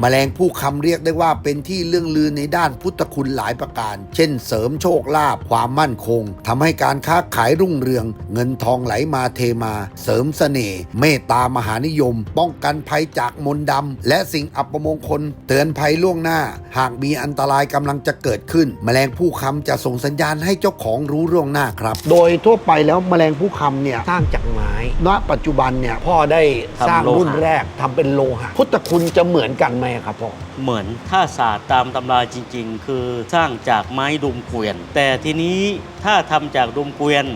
แมลงผู้คำเรียกได้ว่าเป็นที่เรื่องลือในด้านพุทธคุณหลายประการ เช่นเสริมโชคลาภความมั่นคงทำให้การค้าขายรุ่งเรือง เงินทองไหลมาเทมา เสริมเสน่ห์เมตตามหานิยม ป้องกันภัยจากมนต์ดำและสิ่งอัปมงคล เตือนภัยล่วงหน้า หากมีอันตรายกำลังจะเกิดขึ้นแมลงผู้คำจะส่งสัญญาณให้เจ้าของรู้ล่วงหน้าครับ โดยทั่วไปแล้วแมลงผู้คำเนี่ยสร้างจากไม้ณปัจจุบันเนี่ยพ่อได้สร้างทำโลหะรุ่นแรกทำเป็นโลหะพุทธคุณจะเหมือนกันไหมครับพ่อ เหมือนถ้าศาสตร์ตามตำราจริง ๆ คือสร้างจากไม้ดุมเกวียน แต่ทีนี้ถ้าทำจากดุมเกวียน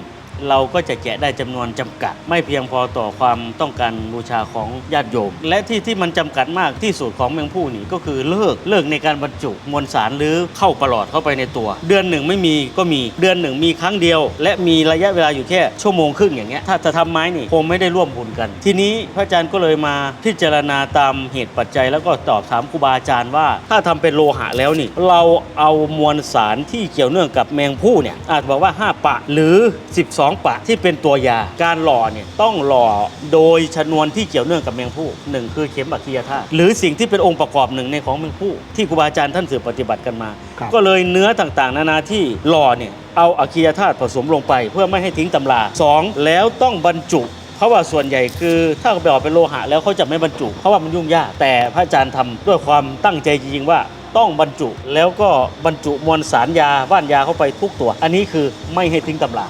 เราก็จะแกะได้จำนวนจำกัด ไม่เพียงพอต่อความต้องการบูชาของญาติโยม และที่ที่มันจำกัดมากที่สุดของแมงผู้นี่ก็คือเลิกเลิกในการบรรจุมวลสารหรือเข้าประหลอดเข้าไปในตัว เดือนหนึ่งไม่มีก็มีเดือนหนึ่งมีครั้งเดียว และมีระยะเวลาอยู่แค่ชั่วโมงครึ่งอย่างเงี้ยถ้าจะทำไม้นี่คงไม่ได้ร่วมบุญกัน ทีนี้พระอาจารย์ก็เลยมาพิจารณาตามเหตุปัจจัย แล้วก็ตอบถามครูบาอาจารย์ว่า ถ้าทำเป็นโลหะแล้วนี่ เราเอามวลสารที่เกี่ยวเนื่องกับแมงผู้เนี่ยอาจบอกว่า 5 ปะหรือ 12ปะที่เป็นตัวยา การหล่อเนี่ยต้องหล่อโดยชนวนที่เกี่ยวเนื่องกับแมงผู้หนึ่งคือเข็มอัคคียธาตุหรือสิ่งที่เป็นองค์ประกอบหนึ่งในของแมงผู้ที่ครูบาอาจารย์ท่านสืบปฏิบัติกันมา ครับก็เลยเนื้อต่างๆ นานาที่หล่อเนี่ยเอาอะคียธาตุผสมลงไป เพื่อไม่ให้ทิ้งตำราสองแล้วต้องบรรจุ เพราะว่าส่วนใหญ่คือถ้าไปออกเป็นโลหะแล้วเขาจะไม่บรรจุ เพราะว่ามันยุ่งยากแต่พระอาจารย์ทำด้วยความตั้งใจจริงๆว่าต้องบรรจุแล้วก็บรรจุมวลสารยาว่านยาเข้าไปทุกตัว อันนี้คือไม่ให้ทิ้งตำรา